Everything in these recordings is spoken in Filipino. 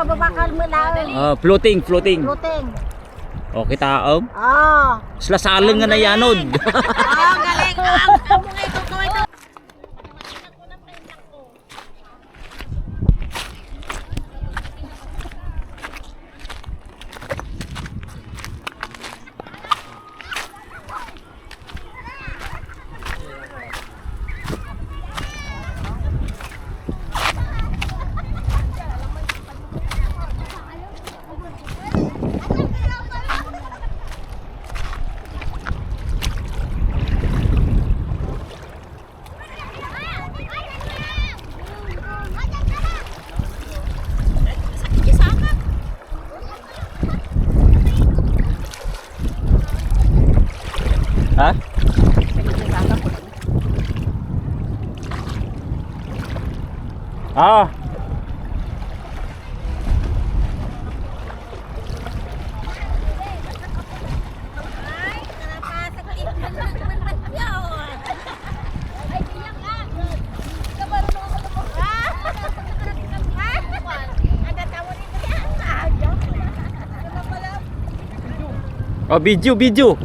pababa ka malalim. Ah, floating, floating. Floating. O, kita om. Ah. Slasalan nga na yanod. Ah, galing. Ang ang mga ito ko ito. ha? Ah. Oh, video, video.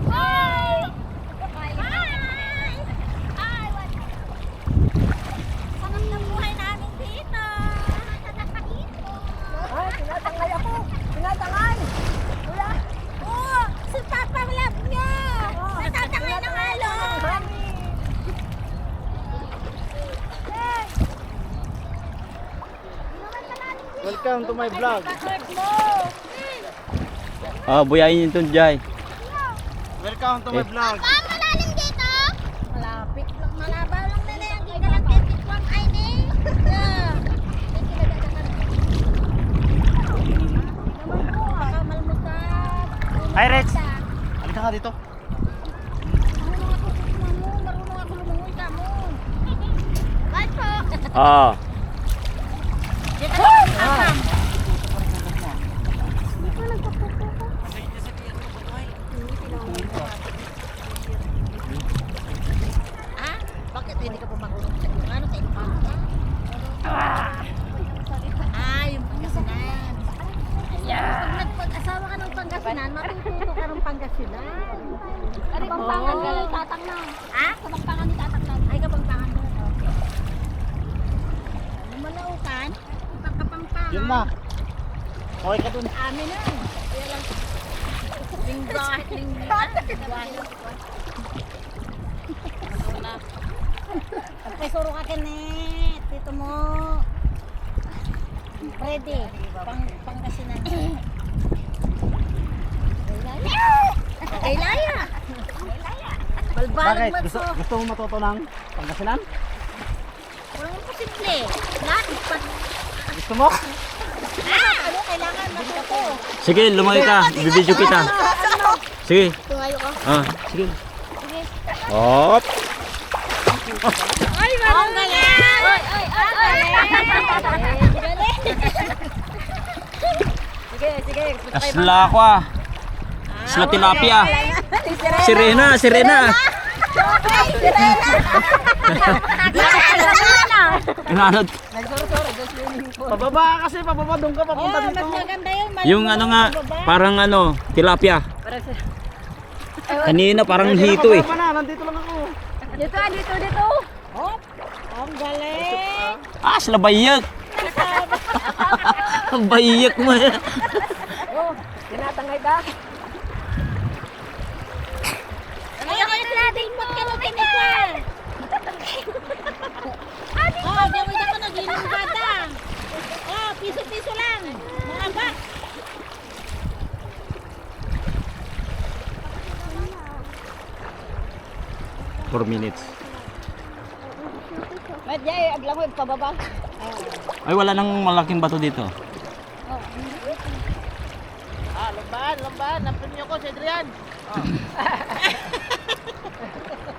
Ay, tinatangay ako. Tinatangay. Wala. Oo, si Papa Love niya. Natatangay ng halo. Welcome to my vlog. Ah, buyayin yun Jai. Welcome to my Eh. vlog. Pa, malalim dito. Malapit lang. Malabaw lang na lang. Hindi ka lang titikwan ay ni. Hi, Rex. Halika dito. Marunong ako lumangoy. Marunong ako lumangoy ka mo. Bye po. Ah. Dito lang. Akam. Ah, bakit hindi ka pa marunong sa ano tayo pa? Ah, yung Pangasinan. Pag nagpag-asawa ka ng Pangasinan, matututo ka ng Pangasinan. Kapampangan Oo. ni Tatang na. Ha? Kapampangan ni Tatang na. Ay, kapampangan mo. Okay. Lumalaukan, kapampangan. Yun na. Okay ka dun. Amin na. Kaya lang. Linggo, linggo. Pagpesuro ka kinet. Tito mo. Ready. Pang, pangkasinan. Kailaya. Balbalag Bakit? Gusto, to. gusto mo matuto ng Pangasinan? Walang posible. Lahat. Pag, Gusto mo? ah, ano kailangan matuto? Sige, lumaki ka. Bibidyo kita. Sige. Tumayo ka. Ah, sige. Hop. Ay, Ang galing. Ay, ay, ay, ay. Sige, sige. Asla ko ah. Asla tilapia. Sirena, sirena. Inanod. Pababa kasi, pababa doon ka, papunta Oh, dito. mas maganda yun. Mas Yung ano nga, parang ano, tilapia. Kanina parang hito eh. Pababa na, nandito lang ako. Dito, dito, dito. Hop. Ang galing. Ah, sila bayak. bayak mo. Oh, tinatangay ba? Ayaw ko na natin pag ka. Oh, di mo dyan ko naginom bata. Oh, piso-piso lang. Mga ba? Four minutes. Ba't jay, aglang mo pababa. Ay, wala nang malaking bato dito. Ah, lamban, lamban. Nampin niyo ko si Adrian. What's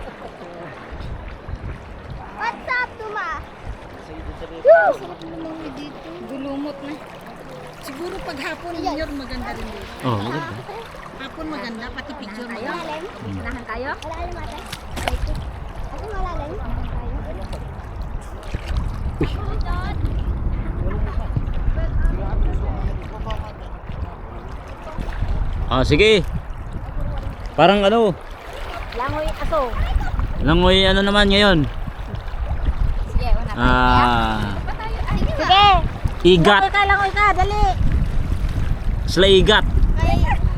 Sarap lumamig dito. Dulumot na. Siguro pag hapon, yun maganda rin dito. Oh, maganda. Hapon maganda, pati picture mo. Malalim? Lahan tayo? Malalim ate. Ate, malalim? Uy. Ah, sige. Parang ano? Langoy aso. Langoy ano naman ngayon? Sige. Ah, Sige. igat. Ka, langoy ka, dali. Sila igat.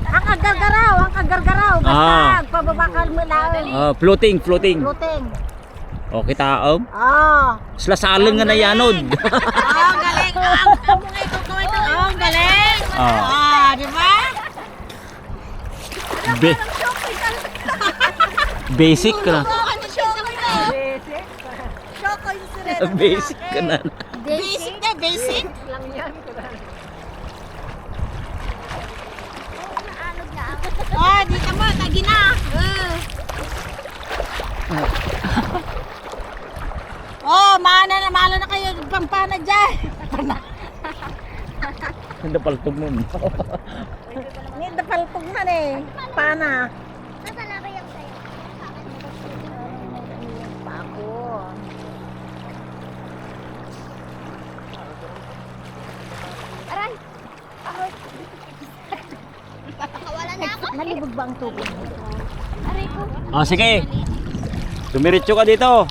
Ang kagargaraw, ang kagargaraw. Basta, Ah. pababa ka malawi. Ah, floating, floating. Luting. O, kitaom. Ah. Sila salin nga na yanod. Oh, galing. Ang mga ito ko ito. Oh, galing. Ah. Ah, di ba? Be Basic ka na. Ano siya? Shoko yung sirena. Basic ka na. Basic na, basic. Lang yan. Naalog na ako. Oh, dito mo, tagi na. Oh, maana na, maala na kayo. Pampana dyan. Hindi paltog mo. Hindi, napalpog na eh. Pana. Nasa laro yung sa'yo. Pako. Aray! Ahoy! Nakawala na ako. Nalibog ba ang tubig? Aray ko. Ah, sige. Dumiretso ka dito.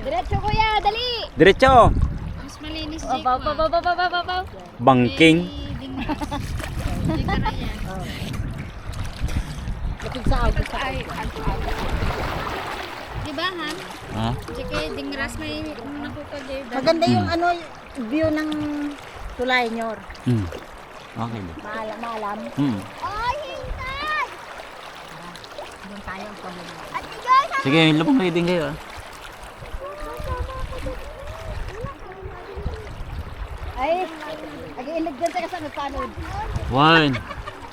Diretso kuya, dali! Diretso. Mas malinis oh, baw, baw, baw, baw, baw, baw, baw. Bangking. Hindi ka na yan. Lapit sa. Ay, ba, han? Ha? Sige, dingras may nakukagay. Maganda yung ano, view ng tulay nyor. Hmm. Okay. ba? Maalam, maalam. Hmm. Ay, hintay! Doon tayo ang pamilya. Sige, labang kayo din kayo. ah. Ay, ag-iilag dyan tayo sa nagpanod. One.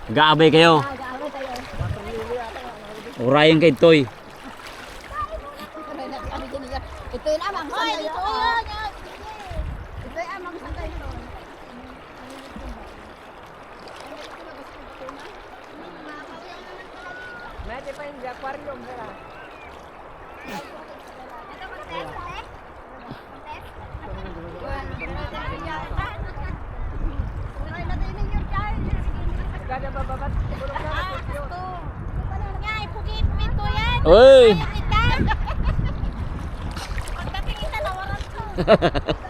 Gaabay kayo. Mag-aaway tayo. Urayan kay Toy. Ito yung amang Hoy, sandal. dito yun! Ito yung amang sandal. Oy! Pagdating ita, nawalan ko.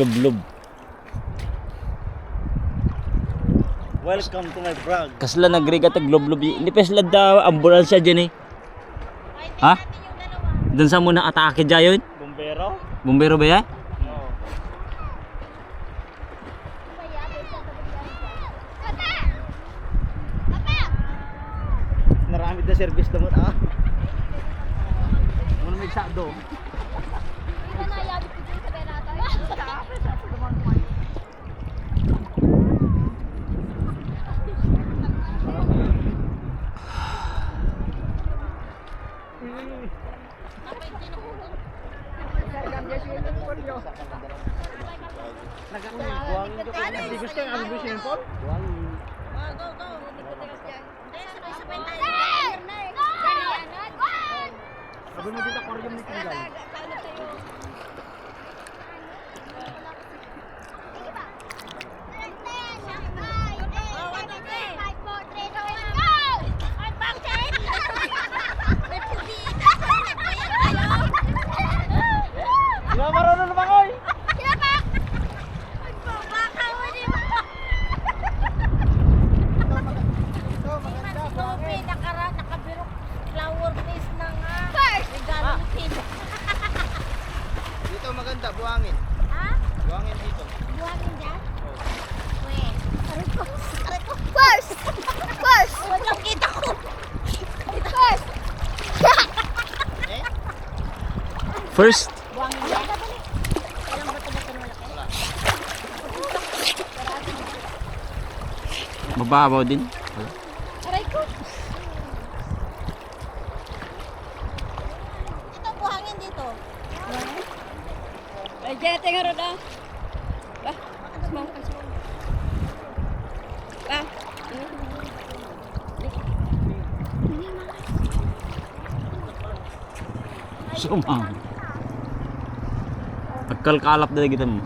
Lublob. Welcome to my vlog. Kasla nagriga tag lublob. Hindi pa sila da ambulansya dyan eh. Ha? Doon sa muna atake dyan yun? Bombero? Bumbero ba yan? Oo. Naramid na service na mo. Ah. Ano may sado? Hindi na nayabit ko dun sa Benata. Buwangin ko. Hindi gusto yung ano gusto yung Paul? Buwangin. Sabi mo dito, koryong ni Tinggal. Nakabirok flower face na nga. First! Regalo ni Kim. Dito maganda, buwangin. Ha? Buwangin dito. Buhangin dyan? First! First! Walang kita ko. First! Eh? First. Buhangin dyan? Mababaw din. Aray ko! Ito buhangin dito. Ay, jete nga rin ah. Ba, sumangkang sumangkang. Ba, Sumang. Pagkalkalap na kita mo.